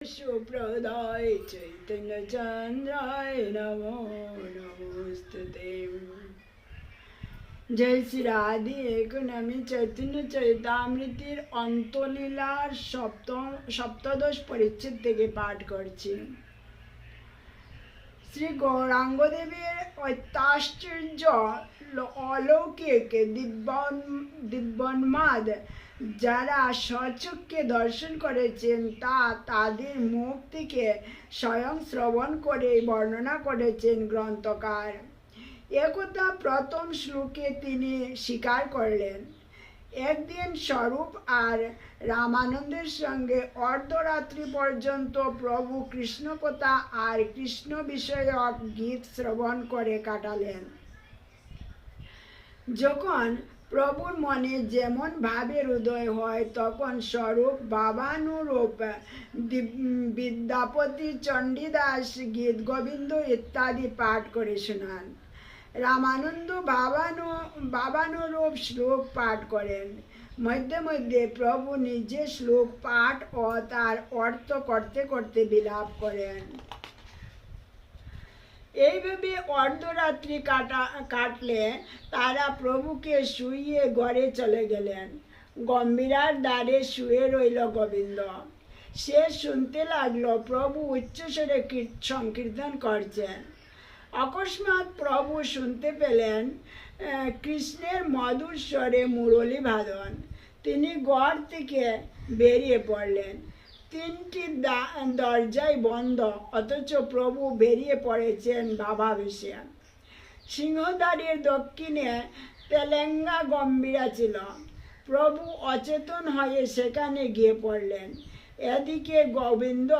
সুপ্রদয় চৈতন্য চন্দ্রায় নমো নমস্তুতে জয় শ্রী রাধে এখন আমি চৈতন্য চৈতামৃতির অন্তলীলার সপ্তম সপ্তদশ পরিচ্ছেদ থেকে পাঠ করছি। শ্রী গৌরাঙ্গদেবের অত্যাশ্চর্য অলৌকিক দিব্যন দিব্যন্মাদ যারা স্বচক্ষে দর্শন করেছেন, তা তাদের মুখ থেকে স্বয়ং শ্রবণ করে বর্ণনা করেছেন গ্রন্থকার। একথা প্রথম শ্লোকে তিনি স্বীকার করলেন, একদিন স্বরূপ আর রামানন্দের সঙ্গে অর্ধরাত্রি পর্যন্ত প্রভু কৃষ্ণ কথা আর কৃষ্ণ বিষয়ক গীত শ্রবণ করে কাটালেন। যখন প্রভুর মনে যেমন ভাবের উদয় হয়, তখন স্বরূপ বাবানুরূপ বিদ্যাপতি চণ্ডীদাস গীত গোবিন্দ ইত্যাদি পাঠ করে শোনান। রামানন্দ বাবানু বাবানুরূপ শ্লোক পাঠ করেন। মধ্যে মধ্যে প্রভু নিজে শ্লোক পাঠ ও তার অর্থ করতে করতে বিলাপ করেন। এইভাবে অর্ধরাত্রি কাটা কাটলে তারা প্রভুকে শুইয়ে ঘরে চলে গেলেন। গম্ভীরার দ্বারে শুয়ে রইল গোবিন্দ। সে শুনতে লাগল প্রভু উচ্চস্বরে কীর- সংকীর্তন করছেন। অকস্মাৎ প্রভু শুনতে পেলেন কৃষ্ণের মধুর স্বরে মুরলী ভাদন তিনি গড় থেকে বেরিয়ে পড়লেন। তিনটি দরজাই বন্ধ, অথচ প্রভু বেরিয়ে পড়েছেন বাবা বেশে সিংহদ্বারের দক্ষিণে তেলেঙ্গা গম্ভীরা ছিল। প্রভু অচেতন হয়ে সেখানে গিয়ে পড়লেন। এদিকে গোবিন্দ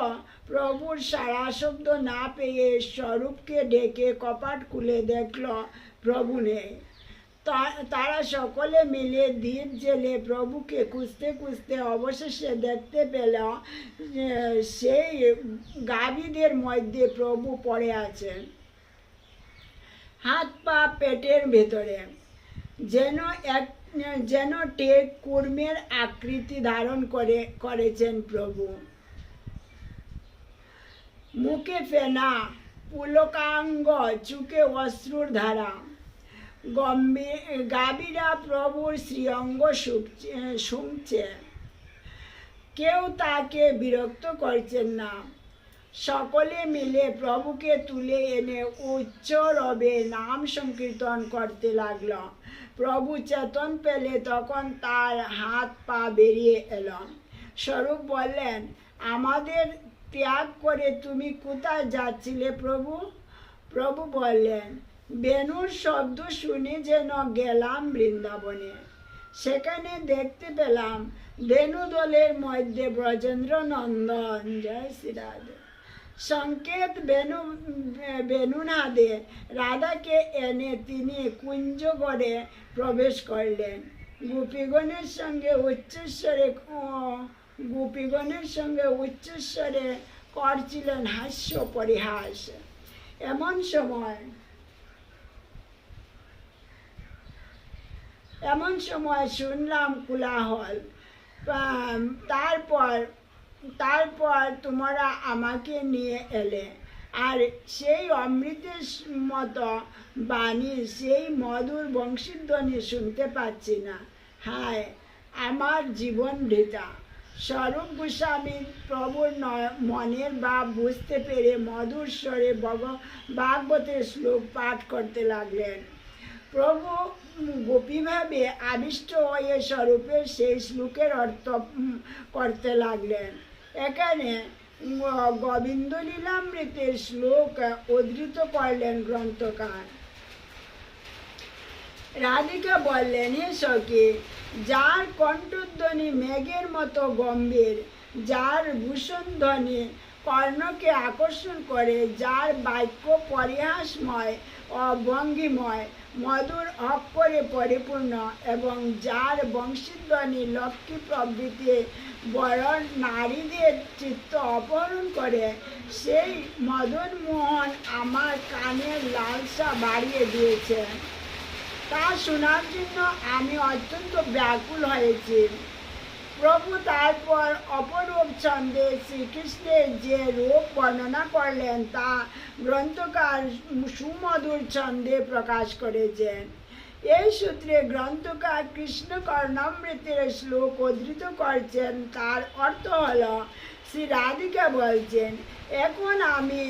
প্রভুর সারা শব্দ না পেয়ে স্বরূপকে ডেকে কপাট খুলে দেখল, প্রভু নেই। তারা সকলে মিলে দ্বীপ জেলে প্রভুকে খুঁজতে খুঁজতে অবশেষে দেখতে পেল সেই গাভীদের মধ্যে প্রভু পড়ে আছেন। হাত পা পেটের ভেতরে। যেন এক, যেন টেক কুর্মের আকৃতি ধারণ করে, করেছেন প্রভু। মুখে ফেনা, পুলকাঙ্গ, চুকে অশ্রুর ধারা। গম্ভীর, গাভীরা প্রভুর শ্রীঅঙ্গ শুনছে। কেউ তাকে বিরক্ত করছেন না। সকলে মিলে প্রভুকে তুলে এনে উচ্চ রবে নাম সংকীর্তন করতে লাগল। প্রভু চেতন পেলে তখন তার হাত পা বেরিয়ে এলো। স্বরূপ বললেন, আমাদের ত্যাগ করে তুমি কোথায় যাচ্ছিলে প্রভু? প্রভু বললেন বেনুর শব্দ শুনে যেন গেলাম বৃন্দাবনে। সেখানে দেখতে পেলাম বেনু দলের মধ্যে ব্রজেন্দ্র নন্দন জয় শ্রীরাধে। সংকেত বেনু বেনুনাদে রাধাকে এনে তিনি কুঞ্জগড়ে প্রবেশ করলেন। গোপীগণের সঙ্গে উচ্চস্বরে গোপীগণের সঙ্গে উচ্চস্বরে করছিলেন হাস্য পরিহাস। এমন সময় এমন সময় শুনলাম কোলাহল। তারপর তারপর তোমরা আমাকে নিয়ে এলে। আর সেই অমৃতের মতো বাণী, সেই মধুর বংশীধ্বনি শুনতে পাচ্ছি না। হায়, আমার জীবন বৃথা স্বরূপ গোস্বামী প্রভুর মনের ভাব বুঝতে পেরে মধুর স্বরে ভগ, ভাগবতের শ্লোক পাঠ করতে লাগলেন। প্রভু গোপীভাবে আবিষ্ট হয়ে স্বরূপের সেই শ্লোকের অর্থ করতে লাগলেন। এখানে গ- গোবিন্দ লীলামৃতের শ্লোক উদ্ধৃত করলেন গ্রন্থকার। রাধিকা বললেন, হে সখী, যার কণ্ঠধ্বনি মেঘের মতো গম্ভীর, যার ভূষণধ্বনি কর্ণকে আকর্ষণ করে, যার বাক্য পরিহাসময় ও ভঙ্গিময় মধুর অক্ষরে পরিপূর্ণ এবং যার বংশীধ্বনি লক্ষ্মী প্রভৃতি বরণ নারীদের চিত্ত অপহরণ করে, সেই মদন মোহন আমার কানের লালসা বাড়িয়ে দিয়েছে। তা শোনার জন্য আমি অত্যন্ত ব্যাকুল হয়েছি। প্রভু তারপর অপরূপ ছন্দে শ্রীকৃষ্ণের যে রূপ বর্ণনা করলেন, তা গ্রন্থকার সুমধুর ছন্দে প্রকাশ করেছেন। এই সূত্রে গ্রন্থকার কৃষ্ণ কর্ণামৃতের শ্লোক উদ্ধৃত করছেন। তার অর্থ হল, শ্রী রাধিকা বলছেন, এখন আমি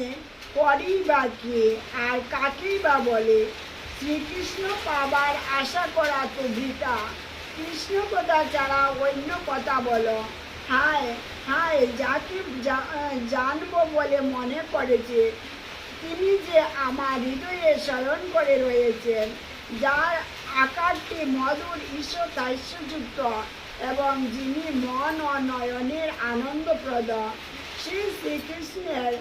করি বা কি আর কাকেই বা বলে? শ্রীকৃষ্ণ পাবার আশা করা তো বৃথা। কৃষ্ণ কথা ছাড়া অন্য কথা বলো। হায় হায়, যাকে জানব বলে মনে করেছে তিনি যে আমার হৃদয়ে স্মরণ করে রয়েছেন, যার আকারটি মধুর, ঈশ্বর এবং যিনি মন ও নয়নের আনন্দপ্রদ। শ্রী শ্রীকৃষ্ণের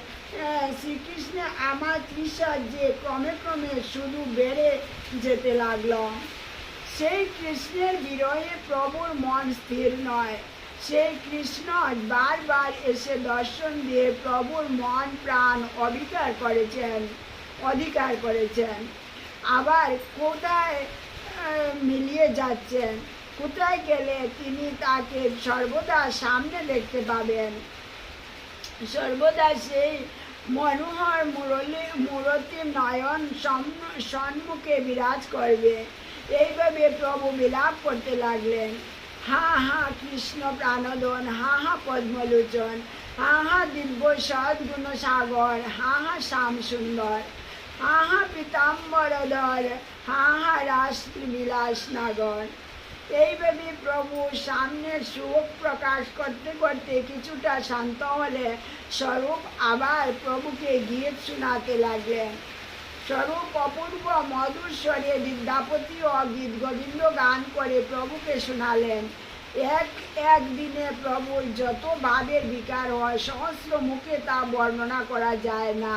শ্রীকৃষ্ণে আমার তৃষা যে ক্রমে ক্রমে শুধু বেড়ে যেতে লাগল। সেই কৃষ্ণের বিরহে প্রভুর মন স্থির নয়। সেই কৃষ্ণ বারবার এসে দর্শন দিয়ে প্রভুর মন, প্রাণ অধিকার করেছেন অধিকার করেছেন। আবার কোথায় মিলিয়ে যাচ্ছেন? কোথায় গেলে তিনি তাকে সর্বদা সামনে দেখতে পাবেন? সর্বদা সেই মনোহর মুরলী মূরতি নয়ন সম- সম্মুখে বিরাজ করবে। এইভাবে প্রভু বিলাপ করতে লাগলেন। হা হা, কৃষ্ণ প্রাণদন, হা হা, পদ্মলোচন, হা হা দিব্য সদ্গুণ সাগর হা হা, শ্যাম সুন্দর, হা হা পীতাম্বরধর হা হা রাষ্ট্র বিলাস নাগর। এইভাবে প্রভু সামনে সুখ প্রকাশ করতে করতে কিছুটা শান্ত হলে স্বরূপ আবার প্রভুকে গীত শোনাতে লাগলেন। স্বরূপ অপূর্ব মধুর স্বরে বিদ্যাপতি ও গীত গোবিন্দ গান করে প্রভুকে শোনালেন। এক একদিনে প্রভুর যত ভাবের বিকার হয়, সহস্র মুখে তা বর্ণনা করা যায় না।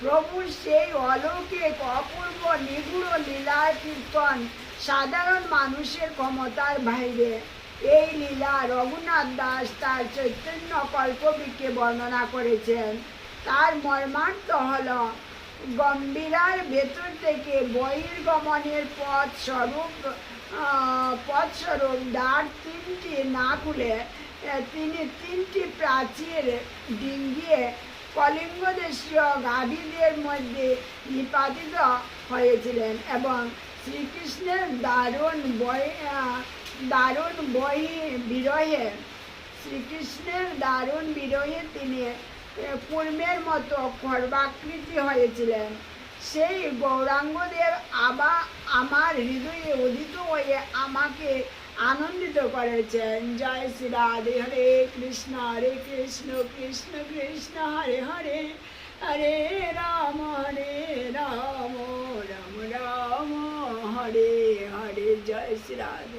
প্রভুর সেই অলৌকিক, অপূর্ব, নিগুড় লীলার কীর্তন সাধারণ মানুষের ক্ষমতার বাইরে। এই লীলা রঘুনাথ দাস তার চৈতন্য কল্পবিকে বর্ণনা করেছেন। তার মর্মার্থ হল গম্ভীরার ভেতর থেকে বহির্গমনের পথ স্বরূপ আহ, পথ স্বরূপ দ্বার তিনটি না খুলে তিনি তিনটি প্রাচীর ডিঙ্গিয়ে কলিঙ্গ দেশীয় গাভীদের মধ্যে নিপাতিত হয়েছিলেন এবং শ্রীকৃষ্ণের দারুণ বই দারুণ বই বিরহে শ্রীকৃষ্ণের দারুণ বিরহে তিনি পূর্বের মতো খর্বাকৃতি হয়েছিলেন। সেই গৌরাঙ্গদেব আবা আমার হৃদয়ে উদিত হয়ে আমাকে আনন্দিত করেছেন। জয় শ্রী রাধে হরে কৃষ্ণ হরে কৃষ্ণ কৃষ্ণ কৃষ্ণ, হরে হরে হরে রাম হরে রাম রাম রাম, হরে হরে। জয় শ্রী রাধে।